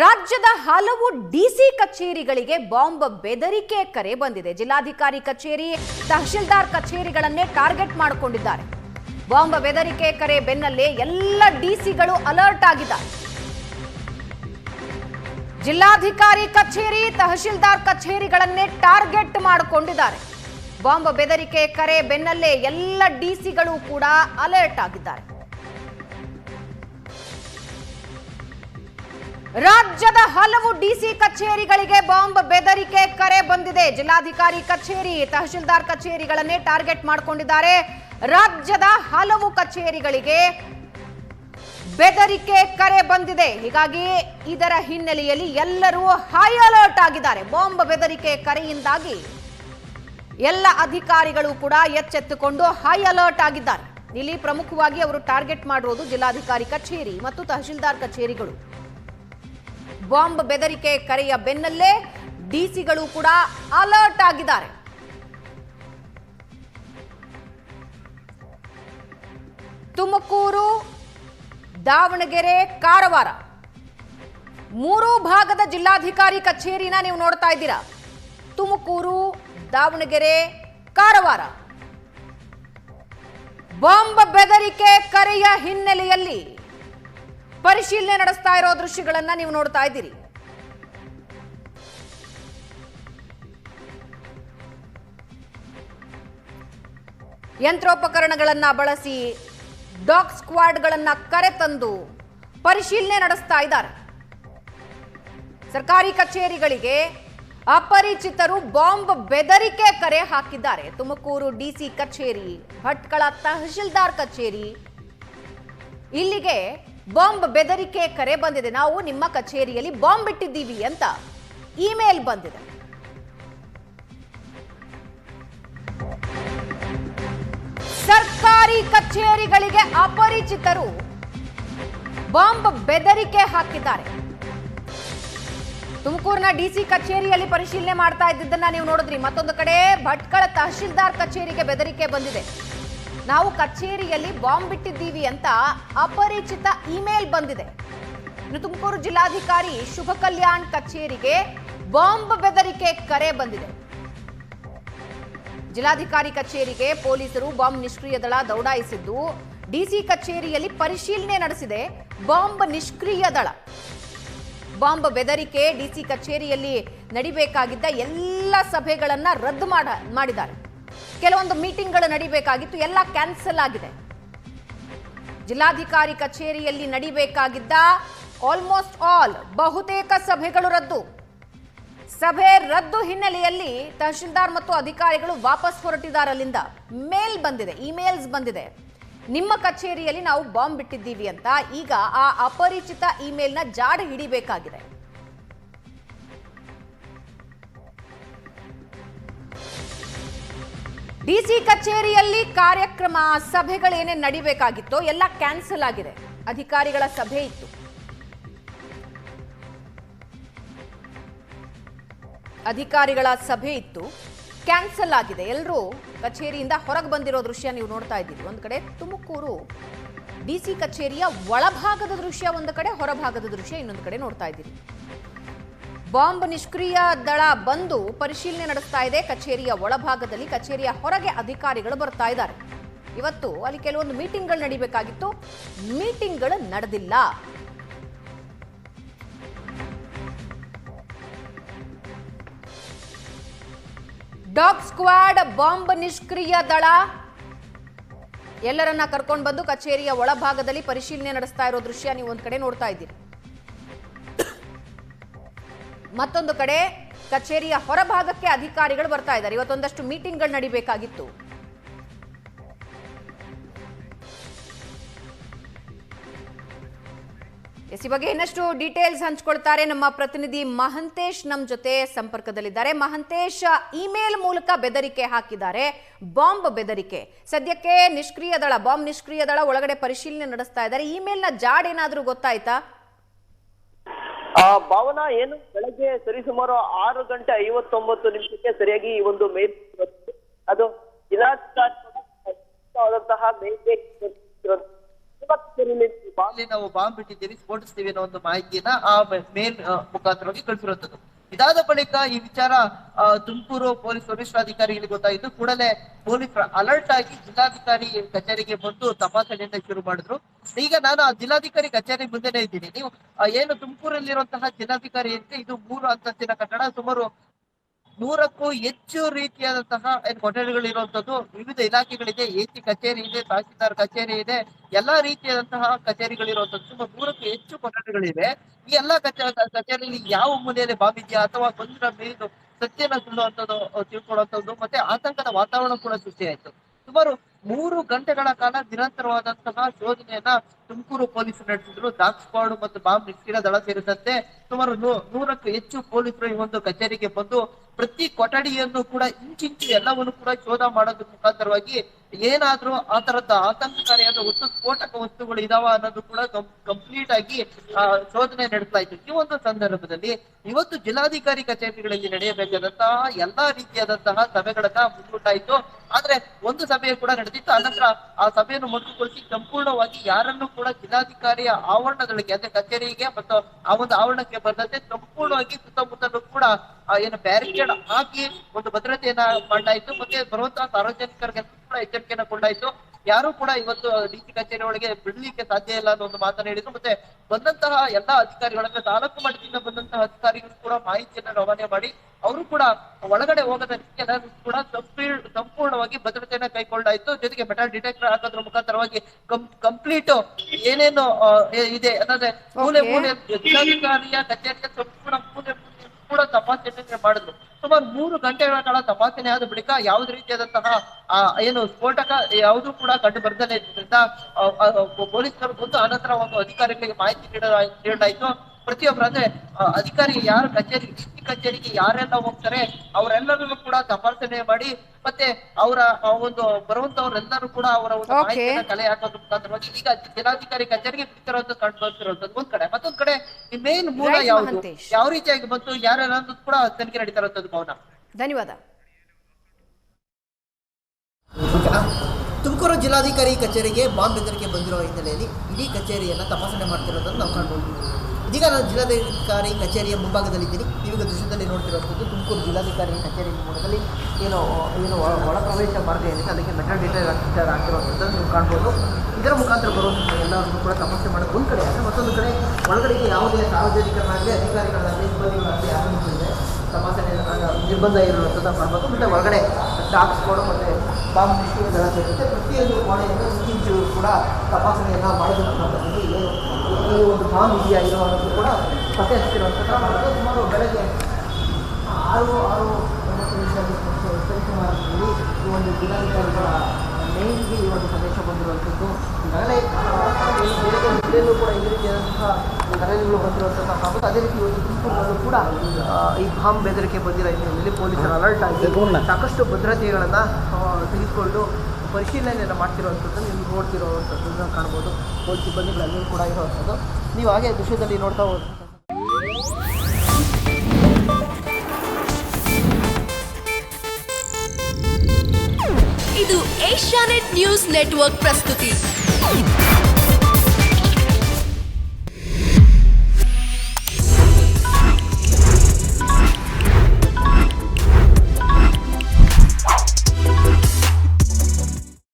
ರಾಜ್ಯದ ಹಲವು ಡಿಸಿ ಕಚೇರಿಗಳಿಗೆ ಬಾಂಬ್ ಬೆದರಿಕೆ ಕರೆ ಬಂದಿದೆ. ಜಿಲ್ಲಾಧಿಕಾರಿ ಕಚೇರಿ, ತಹಶೀಲ್ದಾರ್ ಕಚೇರಿಗಳನ್ನೇ ಟಾರ್ಗೆಟ್ ಮಾಡಿಕೊಂಡಿದ್ದಾರೆ. ಬಾಂಬ್ ಬೆದರಿಕೆ ಕರೆ ಬೆನ್ನಲ್ಲೇ ಎಲ್ಲ ಡಿಸಿಗಳು ಅಲರ್ಟ್ ಆಗಿದ್ದಾರೆ. ಜಿಲ್ಲಾಧಿಕಾರಿ ಕಚೇರಿ, ತಹಶೀಲ್ದಾರ್ ಕಚೇರಿಗಳನ್ನೇ ಟಾರ್ಗೆಟ್ ಮಾಡಿಕೊಂಡಿದ್ದಾರೆ. ಬಾಂಬ್ ಬೆದರಿಕೆ ಕರೆ ಬೆನ್ನಲ್ಲೇ ಎಲ್ಲ ಡಿಸಿಗಳು ಕೂಡ ಅಲರ್ಟ್ ಆಗಿದ್ದಾರೆ. ರಾಜ್ಯದ ಹಲವು ಡಿಸಿ ಕಚೇರಿಗಳಿಗೆ ಬಾಂಬ್ ಬೆದರಿಕೆ ಕರೆ ಬಂದಿದೆ. ಜಿಲ್ಲಾಧಿಕಾರಿ ಕಚೇರಿ, ತಹಶೀಲ್ದಾರ್ ಕಚೇರಿಗಳನ್ನೇ ಟಾರ್ಗೆಟ್ ಮಾಡಿಕೊಂಡಿದ್ದಾರೆ. ರಾಜ್ಯದ ಹಲವು ಕಚೇರಿಗಳಿಗೆ ಬೆದರಿಕೆ ಕರೆ ಬಂದಿದೆ. ಹೀಗಾಗಿ ಇದರ ಹಿನ್ನೆಲೆಯಲ್ಲಿ ಎಲ್ಲರೂ ಹೈ ಅಲರ್ಟ್ ಆಗಿದ್ದಾರೆ. ಬಾಂಬ್ ಬೆದರಿಕೆ ಕರೆಯಿಂದಾಗಿ ಎಲ್ಲ ಅಧಿಕಾರಿಗಳು ಕೂಡ ಎಚ್ಚೆತ್ತುಕೊಂಡು ಹೈ ಅಲರ್ಟ್ ಆಗಿದ್ದಾರೆ. ಇಲ್ಲಿ ಪ್ರಮುಖವಾಗಿ ಅವರು ಟಾರ್ಗೆಟ್ ಮಾಡಿರೋದು ಜಿಲ್ಲಾಧಿಕಾರಿ ಕಚೇರಿ ಮತ್ತು ತಹಶೀಲ್ದಾರ್ ಕಚೇರಿಗಳು. ಬಾಂಬ್ ಬೆದರಿಕೆ ಕರೆಯ ಬೆನ್ನಲ್ಲೇ ಡಿಸಿಗಳು ಕೂಡ ಅಲರ್ಟ್ ಆಗಿದ್ದಾರೆ. ತುಮಕೂರು, ದಾವಣಗೆರೆ, ಕಾರವಾರ. ಮೂರು ಭಾಗದ ಜಿಲ್ಲಾಧಿಕಾರಿ ಕಚೇರಿನ ನೀವು ನೋಡ್ತಾ ಇದ್ದೀರಾ. ತುಮಕೂರು, ದಾವಣಗೆರೆ, ಕಾರವಾರ. ಬಾಂಬ್ ಬೆದರಿಕೆ ಕರೆಯ ಹಿನ್ನೆಲೆಯಲ್ಲಿ ಪರಿಶೀಲನೆ ನಡೆಸ್ತಾ ಇರೋ ದೃಶ್ಯಗಳನ್ನ ನೀವು ನೋಡ್ತಾ ಇದ್ದೀರಿ. ಯಂತ್ರೋಪಕರಣಗಳನ್ನ ಬಳಸಿ ಡಾಗ್ ಸ್ಕ್ವಾಡ್ಗಳನ್ನ ಕರೆತಂದು ಪರಿಶೀಲನೆ ನಡೆಸ್ತಾ ಇದ್ದಾರೆ. ಸರ್ಕಾರಿ ಕಚೇರಿಗಳಿಗೆ ಅಪರಿಚಿತರು ಬಾಂಬ್ ಬೆದರಿಕೆ ಕರೆ ಹಾಕಿದ್ದಾರೆ. ತುಮಕೂರು ಡಿಸಿ ಕಚೇರಿ, ಭಟ್ಕಳ ತಹಶೀಲ್ದಾರ್ ಕಚೇರಿ, ಇಲ್ಲಿಗೆ ಬಾಂಬ್ ಬೆದರಿಕೆ ಕರೆ ಬಂದಿದೆ. ನಾವು ನಿಮ್ಮ ಕಚೇರಿಯಲ್ಲಿ ಬಾಂಬ್ ಇಟ್ಟಿದ್ದೀವಿ ಅಂತ ಇಮೇಲ್ ಬಂದಿದೆ. ಸರ್ಕಾರಿ ಕಚೇರಿಗಳಿಗೆ ಅಪರಿಚಿತರು ಬಾಂಬ್ ಬೆದರಿಕೆ ಹಾಕಿದ್ದಾರೆ. ತುಮಕೂರಿನ ಡಿಸಿ ಕಚೇರಿಯಲ್ಲಿ ಪರಿಶೀಲನೆ ಮಾಡ್ತಾ ಇದ್ದಿದ್ದನ್ನ ನೀವು ನೋಡಿದ್ರಿ. ಮತ್ತೊಂದು ಕಡೆ ಭಟ್ಕಳ ತಹಶೀಲ್ದಾರ್ ಕಚೇರಿಗೆ ಬೆದರಿಕೆ ಬಂದಿದೆ. ನಾವು ಕಚೇರಿಯಲ್ಲಿ ಬಾಂಬ್ ಬಿಟ್ಟಿದ್ದೀವಿ ಅಂತ ಅಪರಿಚಿತ ಇಮೇಲ್ ಬಂದಿದೆ. ತುಮಕೂರು ಜಿಲ್ಲಾಧಿಕಾರಿ ಶುಭ ಕಲ್ಯಾಣ್ ಕಚೇರಿಗೆ ಬಾಂಬ್ ಬೆದರಿಕೆ ಕರೆ ಬಂದಿದೆ. ಜಿಲ್ಲಾಧಿಕಾರಿ ಕಚೇರಿಗೆ ಪೊಲೀಸರು ಬಾಂಬ್ ನಿಷ್ಕ್ರಿಯ ದಳ ದೌಡಾಯಿಸಿದ್ದು ಡಿಸಿ ಕಚೇರಿಯಲ್ಲಿ ಪರಿಶೀಲನೆ ನಡೆಸಿದೆ ಬಾಂಬ್ ನಿಷ್ಕ್ರಿಯ ದಳ. ಬಾಂಬ್ ಬೆದರಿಕೆ ಡಿಸಿ ಕಚೇರಿಯಲ್ಲಿ ನಡಿಬೇಕಾಗಿದ್ದ ಎಲ್ಲ ಸಭೆಗಳನ್ನ ರದ್ದು ಮಾಡ, ಮಾಡಿದ್ದಾರೆ. ಕೆಲವೊಂದು ಮೀಟಿಂಗ್ಗಳು ನಡಿಬೇಕಾಗಿತ್ತು, ಎಲ್ಲ ಕ್ಯಾನ್ಸಲ್ ಆಗಿದೆ. ಜಿಲ್ಲಾಧಿಕಾರಿ ಕಚೇರಿಯಲ್ಲಿ ನಡಿಬೇಕಾಗಿದ್ದ ಆಲ್ಮೋಸ್ಟ್ ಆಲ್ ಬಹುತೇಕ ಸಭೆಗಳು ರದ್ದು. ಸಭೆ ರದ್ದು ಹಿನ್ನೆಲೆಯಲ್ಲಿ ತಹಶೀಲ್ದಾರ್ ಮತ್ತು ಅಧಿಕಾರಿಗಳು ವಾಪಸ್ ಹೊರಟಿದ್ದಾರೆ ಅಲ್ಲಿಂದ ಮೇಲ್ ಬಂದಿದೆ, ಇಮೇಲ್ಸ್ ಬಂದಿದೆ. ನಿಮ್ಮ ಕಚೇರಿಯಲ್ಲಿ ನಾವು ಬಾಂಬ್ ಬಿಟ್ಟಿದ್ದೀವಿ ಅಂತ ಈಗ ಆ ಅಪರಿಚಿತ ಇಮೇಲ್ನ ಜಾಡ ಹಿಡಿಬೇಕಾಗಿದೆ. ಡಿಸಿ ಕಚೇರಿಯಲ್ಲಿ ಕಾರ್ಯಕ್ರಮ, ಸಭೆಗಳೇನೇ ನಡಿಬೇಕಾಗಿತ್ತೋ ಎಲ್ಲ ಕ್ಯಾನ್ಸಲ್ ಆಗಿದೆ. ಅಧಿಕಾರಿಗಳ ಸಭೆ ಇತ್ತು. ಅಧಿಕಾರಿಗಳ ಸಭೆ ಇತ್ತು. ಕ್ಯಾನ್ಸಲ್ ಆಗಿದೆ. ಎಲ್ಲರೂ ಕಚೇರಿಯಿಂದ ಹೊರಗೆ ಬಂದಿರೋ ದೃಶ್ಯ ನೀವು ನೋಡ್ತಾ ಇದ್ದೀವಿ ಒಂದು ಕಡೆ ತುಮಕೂರು ಡಿಸಿ ಕಚೇರಿಯ ಒಳಭಾಗದ ದೃಶ್ಯ, ಒಂದು ಕಡೆ ಹೊರಭಾಗದ ದೃಶ್ಯ, ಇನ್ನೊಂದು ಕಡೆ ನೋಡ್ತಾ ಇದ್ದೀರಿ. ಬಾಂಬ್ ನಿಷ್ಕ್ರಿಯ ದಳ ಬಂದು ಪರಿಶೀಲನೆ ನಡೆಸ್ತಾ ಇದೆ. ಕಚೇರಿಯ ಒಳಭಾಗದಲ್ಲಿ ಕಚೇರಿಯ ಹೊರಗೆ ಅಧಿಕಾರಿಗಳು ಬರ್ತಾ ಇದ್ದಾರೆ. ಇವತ್ತು ಅಲ್ಲಿ ಕೆಲವೊಂದು ಮೀಟಿಂಗ್ಗಳು ನಡಿಬೇಕಾಗಿತ್ತು. ಮೀಟಿಂಗ್ಗಳು ನಡೆದಿಲ್ಲ. ಡಾಗ್ ಸ್ಕ್ವಾಡ್ ಬಾಂಬ್ ನಿಷ್ಕ್ರಿಯ ದಳ ಎಲ್ಲರನ್ನ ಕರ್ಕೊಂಡು ಬಂದು ಕಚೇರಿಯ ಒಳಭಾಗದಲ್ಲಿ ಪರಿಶೀಲನೆ ನಡೆಸ್ತಾ ಇರೋ ದೃಶ್ಯ ನೀವು ಒಂದ್ ಕಡೆ ನೋಡ್ತಾ ಇದ್ದೀರಿ. ಮತ್ತೊಂದು ಕಡೆ ಕಚೇರಿಯ ಹೊರಭಾಗಕ್ಕೆ ಅಧಿಕಾರಿಗಳು ಬರ್ತಾ ಇದ್ದಾರೆ. ಇವತ್ತೊಂದಷ್ಟು ಮೀಟಿಂಗ್ಗಳು ನಡಿಬೇಕಾಗಿತ್ತು. ಎಸ್ ಈ ಬಗ್ಗೆ ಇನ್ನಷ್ಟು ಡೀಟೇಲ್ಸ್ ಹಂಚ್ಕೊಳ್ತಾರೆ ನಮ್ಮ ಪ್ರತಿನಿಧಿ ಮಹಂತೇಶ್ ನಮ್ಮ ಜೊತೆ ಸಂಪರ್ಕದಲ್ಲಿದ್ದಾರೆ. ಮಹಂತೇಶ್, ಇಮೇಲ್ ಮೂಲಕ ಬೆದರಿಕೆ ಹಾಕಿದ್ದಾರೆ. ಬಾಂಬ್ ಬೆದರಿಕೆ. ಸದ್ಯಕ್ಕೆ ನಿಷ್ಕ್ರಿಯ ದಳ, ಬಾಂಬ್ ನಿಷ್ಕ್ರಿಯ ದಳ ಒಳಗಡೆ ಪರಿಶೀಲನೆ ನಡೆಸ್ತಾ ಇದ್ದಾರೆ. ಇಮೇಲ್ನ ಜಾಡ್ ಏನಾದರೂ ಗೊತ್ತಾಯ್ತಾ? ಭಾವನಾ ಏನು ಬೆಳಗ್ಗೆ ಸರಿಸುಮಾರು ಆರು ಗಂಟೆ ಐವತ್ತೊಂಬತ್ತು ನಿಮಿಷಕ್ಕೆ ಸರಿಯಾಗಿ ಈ ಒಂದು ಮೇಲ್. ಅದು ಅಲ್ಲಿ ನಾವು ಬಾಂಬ್ ಬಿಟ್ಟಿದ್ದೀವಿ ಸ್ಫೋಟಿಸ್ತೀವಿ ಅನ್ನೋ ಒಂದು ಮಾಹಿತಿಯನ್ನ ಆ ಮೇಲ್ ಮುಖಾಂತರವಾಗಿ ಕಳಿಸಿರುವಂತದ್ದು ಇದಾದ ಬಳಿಕ ಈ ವಿಚಾರ ತುಮಕೂರು ಪೊಲೀಸ್ ವರಿಷ್ಠಾಧಿಕಾರಿಗಳಿಗೆ ಗೊತ್ತಾಯಿತು. ಕೂಡಲೇ ಪೊಲೀಸ್ ಅಲರ್ಟ್ ಆಗಿ ಜಿಲ್ಲಾಧಿಕಾರಿ ಕಚೇರಿಗೆ ಬಂದು ತಪಾಸಣೆಯನ್ನ ಶುರು ಮಾಡಿದ್ರು. ಈಗ ನಾನು ಆ ಜಿಲ್ಲಾಧಿಕಾರಿ ಕಚೇರಿ ಮುಂದೆನೆ ಇದ್ದೀನಿ. ನೀವು ಏನು ತುಮಕೂರಲ್ಲಿರುವಂತಹ ಜಿಲ್ಲಾಧಿಕಾರಿ ಅಂತ ಇದು ಮೂರು ಅಂತಸ್ತಿನ ಕಟ್ಟಡ, ಸುಮಾರು ನೂರಕ್ಕೂ ಹೆಚ್ಚು ರೀತಿಯಾದಂತಹ ಕೊಠಡಿಗಳು ಇರುವಂತದ್ದು ವಿವಿಧ ಇಲಾಖೆಗಳಿದೆ. ಸಿ ಕಚೇರಿ ಇದೆ, ತಹಸೀಲ್ದಾರ್ ಕಚೇರಿ ಇದೆ. ಎಲ್ಲಾ ರೀತಿಯಾದಂತಹ ಕಚೇರಿಗಳಿರುವಂತದ್ದು ಸುಮಾರು ನೂರಕ್ಕೂ ಹೆಚ್ಚು ಕೊಠಡಿಗಳಿವೆ. ಈ ಎಲ್ಲಾ ಕಚೇರಿ ಕಚೇರಿಯಲ್ಲಿ ಯಾವ ಮೂಲೆಯಲ್ಲಿ ಬಾಂಬ್ ಅಥವಾ ಗೊಂದಲ ಮೇಲೆ ಸತ್ಯನ ಸುಳ್ಳುವಂತದ್ದು ತಿಳ್ಕೊಳ್ಳುವಂತದ್ದು ಮತ್ತೆ ಆತಂಕದ ವಾತಾವರಣ ಕೂಡ ಸೃಷ್ಟಿಯಾಯ್ತು. ಸುಮಾರು ಮೂರು ಗಂಟೆಗಳ ಕಾಲ ನಿರಂತರವಾದಂತಹ ಶೋಧನೆಯನ್ನ ತುಮಕೂರು ಪೊಲೀಸರು ನಡೆಸಿದ್ರು. ಡಾಗ್ ಸ್ಕ್ವಾಡ್ ಮತ್ತು ಬಾಂಬ್ ನಿಷ್ಕ್ರಿಯ ದಳ ಸೇರಿದಂತೆ ಸುಮಾರು ನೂರಕ್ಕೂ ಹೆಚ್ಚು ಪೊಲೀಸರು ಈ ಒಂದು ಕಚೇರಿಗೆ ಬಂದು ಪ್ರತಿ ಕೊಠಡಿಯನ್ನು ಕೂಡ ಇಂಚಿಂಚು ಎಲ್ಲವನ್ನು ಕೂಡ ಶೋಧ ಮಾಡೋದ್ರ ಮುಖಾಂತರವಾಗಿ ಏನಾದ್ರೂ ಆ ತರದ ಆತಂಕಕಾರಿಯಾದ ಒಂದು ಸ್ಫೋಟಕ ವಸ್ತುಗಳು ಇದಾವ ಅನ್ನೋದು ಕೂಡ ಕಂಪ್ಲೀಟ್ ಆಗಿ ಶೋಧನೆ ನಡೆಸ್ತಾ ಇತ್ತು ಈ ಒಂದು ಸಂದರ್ಭದಲ್ಲಿ ಇವತ್ತು ಜಿಲ್ಲಾಧಿಕಾರಿ ಕಚೇರಿಗಳಲ್ಲಿ ನಡೆಯಬೇಕಾದಂತಹ ಎಲ್ಲಾ ರೀತಿಯಾದಂತಹ ಸಭೆಗಳನ್ನ ಮುಂದೂಟಾಯಿತು ಆದ್ರೆ ಒಂದು ಸಭೆ ಕೂಡ ನಡೆದಿತ್ತು. ಅನಂತರ ಆ ಸಭೆಯನ್ನು ಮೊಟಕುಗೊಳಿಸಿ ಸಂಪೂರ್ಣವಾಗಿ ಯಾರನ್ನು ಕೂಡ ಜಿಲ್ಲಾಧಿಕಾರಿಯ ಆವರಣದೊಳಗೆ ಅಂದ್ರೆ ಕಚೇರಿಗೆ ಮತ್ತು ಆ ಒಂದು ಆವರಣಕ್ಕೆ ಬಂದಂತೆ ಸಂಪೂರ್ಣವಾಗಿ ಸುತ್ತಮುತ್ತಲು ಕೂಡ ಏನು ಬ್ಯಾರಿಕೇಡ್ ಹಾಕಿ ಒಂದು ಭದ್ರತೆಯನ್ನ ಮಾಡಲಾಯಿತು ಮತ್ತೆ ಬರುವಂತಹ ಸಾರ್ವಜನಿಕರಿಗೆ ಕೂಡ ಎಚ್ಚರಿಕೆಯನ್ನು ಕೊಂಡಾಯ್ತು ಯಾರು ಕೂಡ ಇವತ್ತು ಡಿ ಸಿ ಕಚೇರಿ ಒಳಗೆ ಬಿಡ್ಲಿಕ್ಕೆ ಸಾಧ್ಯ ಇಲ್ಲ ಅನ್ನೋ ಒಂದು ಮಾತನ್ನ ಹೇಳಿದ್ರು. ಮತ್ತೆ ಬಂದಂತಹ ಎಲ್ಲಾ ಅಧಿಕಾರಿಗಳನ್ನ ತಾಲೂಕು ಮಟ್ಟದಿಂದ ಬಂದಂತಹ ಅಧಿಕಾರಿಗಳು ಕೂಡ ಮಾಹಿತಿಯನ್ನ ರವಾನೆ ಮಾಡಿ ಅವರು ಕೂಡ ಒಳಗಡೆ ಹೋಗದ ಕೂಡ ಸಂಪೀರ್- ಸಂಪೂರ್ಣವಾಗಿ ಭದ್ರತೆಯನ್ನ ಕೈಗೊಂಡಾಯ್ತು ಜೊತೆಗೆ ಮೆಟಲ್ ಡಿಟೆಕ್ಟರ್ ಹಾಕೋದ್ರ ಮುಖಾಂತರವಾಗಿ ಕಂಪ್ಲೀಟ್ ಏನೇನು ಇದೆ. ಅಂದ್ರೆ ಮೂಲೆ. ಮೂಲೆ ಜಿಲ್ಲಾಧಿಕಾರಿಯ ಕಚೇರಿಯ ಸಂಪೂರ್ಣ ಮೂಲೆ ಮೂಲೆ ಕೂಡ ತಪಾಸಣೆ ಮಾಡಿದ್ರು. ಸುಮಾರು ಮೂರು ಗಂಟೆಗಳ ಕಾಲ ತಪಾಸಣೆ ಆದ ಬಳಿಕ ಯಾವ್ದು ರೀತಿಯಾದಂತಹ ಏನು ಸ್ಫೋಟಕ ಯಾವುದು ಕೂಡ ಕಂಡು ಬರ್ದಲೇ ಇದ್ರಿಂದ ಪೊಲೀಸರು ಬಂದು ಅನಂತರ ಒಂದು ಅಧಿಕಾರಿಗಳಿಗೆ ಮಾಹಿತಿ ನೀಡ- ನೀಡಲಾಯಿತು ಪ್ರತಿಯೊಬ್ಬರು ಅಂದ್ರೆ ಅಧಿಕಾರಿ ಯಾರು ಕಚೇರಿ ಡಿ ಕಚೇರಿಗೆ ಯಾರೆಲ್ಲ ಹೋಗ್ತಾರೆ ಅವರೆಲ್ಲರನ್ನು ಕೂಡ ತಪಾಸಣೆ ಮಾಡಿ ಮತ್ತೆ ಅವರ ಒಂದು ಬರುವಂತವರೆಲ್ಲರೂ ಕೂಡ ಅವರ ಒಂದು. ಮಾಹಿತಿಯನ್ನ ಕಲೆ ಹಾಕೋದ್ರ ಮುಖಾಂತರವಾಗಿ ಈಗ ಜಿಲ್ಲಾಧಿಕಾರಿ ಕಚೇರಿಗೆ ಬಿಡ್ತಿರೋದು ಕಂಡು ಬರ್ತಿರೋದು ಒಂದ್ ಕಡೆ ಮತ್ತೊಂದ್ ಕಡೆ ಮೇನ್ ಮೂಲ ಯಾವುದು? ಯಾವ ರೀತಿಯಾಗಿ ಬಂತು? ಯಾರು ಕೂಡ ತನಿಖೆ ನಡೀತಾ ಭವನ ಮೌನ. ಧನ್ಯವಾದ. ತುಮಕೂರು ಜಿಲ್ಲಾಧಿಕಾರಿ ಕಚೇರಿಗೆ ಬಾಂಬ್ ಬೆದರಿಕೆ ಬಂದಿರೋ ಹಿನ್ನೆಲೆಯಲ್ಲಿ ಇಡೀ ಕಚೇರಿಯನ್ನ ತಪಾಸಣೆ ಮಾಡ್ತಿರೋದನ್ನು ನಾವು ಕಾಣ್ಬೋದು. ಇದೀಗ ನಾನು ಜಿಲ್ಲಾಧಿಕಾರಿ ಕಚೇರಿಯ ಮುಂಭಾಗದಲ್ಲಿದ್ದೀನಿ. ನೀವೀಗ ದೃಶ್ಯದಲ್ಲಿ ನೋಡ್ತಿರುವಂಥದ್ದು ತುಮಕೂರು ಜಿಲ್ಲಾಧಿಕಾರಿ ಕಚೇರಿ ಮುಂಭಾಗದಲ್ಲಿ ಏನು ಏನು ಒಳ ಪ್ರವೇಶ ಮಾರ್ಗ ಏನಿದೆ ಅದಕ್ಕೆ ಮೆಟಲ್ ಡಿಟೆಕ್ಟರ್ ಆಗ್ತಿರುವಂಥದ್ದು ನೀವು ಕಾಣ್ಬೋದು. ಇದರ ಮುಖಾಂತರ ಬರುವಂಥ ಎಲ್ಲರನ್ನು ಕೂಡ ತಪಾಸಣೆ ಮಾಡೋದು ಒಂದು ಕಡೆ ಆದರೆ ಮತ್ತೊಂದು ಕಡೆ ಒಳಗಡೆಗೆ ಯಾವುದೇ ಸಾರ್ವಜನಿಕರಾಗಲಿ, ಅಧಿಕಾರಿಗಳಾಗಲಿ, ಸಿಬ್ಬಂದಿಗಳಾಗಲಿ ಆಗಮಿಸಿದೆ ತಪಾಸಣೆ ನಿರ್ಬಂಧ ಇರುವಂಥದ್ದು ಮಾಡ್ಬೋದು. ಮತ್ತು ಒಳಗಡೆ ಟಾಕ್ಸ್ ಕೊಡು ಮತ್ತು ಬಾಂಬ್ ಸೇರಿದಂತೆ ಪ್ರತಿಯೊಂದು ಕೋಣೆಯನ್ನು ಇಂಚು ಕೂಡ ತಪಾಸಣೆಯನ್ನು ಮಾಡೋದಕ್ಕೆ ಸಂಬಂಧಿಸಿ ಏನು ಈ ಒಂದು ಬಾಂಬ್ ಇದೆಯಾ ಇರೋ ಅನ್ನೋದು ಕೂಡ ಪತ್ತೆ ಹಚ್ಚಿರುವಂಥದ್ದು ಮಾಡೋದು ಸುಮಾರು ಬೆಳಗ್ಗೆ ಆರು ಆರು ಒಂಬತ್ತು ನಿಮಿಷದಲ್ಲಿ ಈ ಒಂದು ದಿನಾಂಕಗಳ ಮೇಲ್ಗೆ ಈ ಒಂದು ಸಂದೇಶ ಬಂದಿರುವಂಥದ್ದು. ಈಗಾಗಲೇ ಬೆಳಗ್ಗೆ ಕೂಡ ಈ ರೀತಿಯಾದಂತಹ ಕರೆಗಳು ಬಂದಿರುವಂಥ ಹಾಗೂ ಅದೇ ರೀತಿ ಇವತ್ತು ತುಮಕೂರಿನಲ್ಲೂ ಕೂಡ ಆ, ಈ ಬಾಂಬ್ ಬೆದರಿಕೆ ಬಂದಿರೋ ಹಿನ್ನೆಲೆಯಲ್ಲಿ ಪೊಲೀಸರು ಅಲರ್ಟ್ ಆಗಿ ಸಾಕಷ್ಟು ಭದ್ರತೆಗಳನ್ನು ತೆಗೆದುಕೊಂಡು ಪರಿಶೀಲನೆಯನ್ನು ಮಾಡ್ತಿರುವಂಥದ್ದು ನೀವು ನೋಡ್ತಿರುವಂಥದ್ದನ್ನು ಕಾಣ್ಬೋದು. ಪೊಲೀಸ್ ಸಿಬ್ಬಂದಿಗಳು ಅಲ್ಲಿಯೂ ಕೂಡ ಇರುವಂಥದ್ದು. ನೀವು ಹಾಗೆ ದೃಶ್ಯದಲ್ಲಿ ನೋಡ್ತಾ ಹೋದಂಥ ಇದು ಏಷ್ಯಾನೆಟ್ ನ್ಯೂಸ್ ನೆಟ್ವರ್ಕ್ ಪ್ರಸ್ತುತಿ.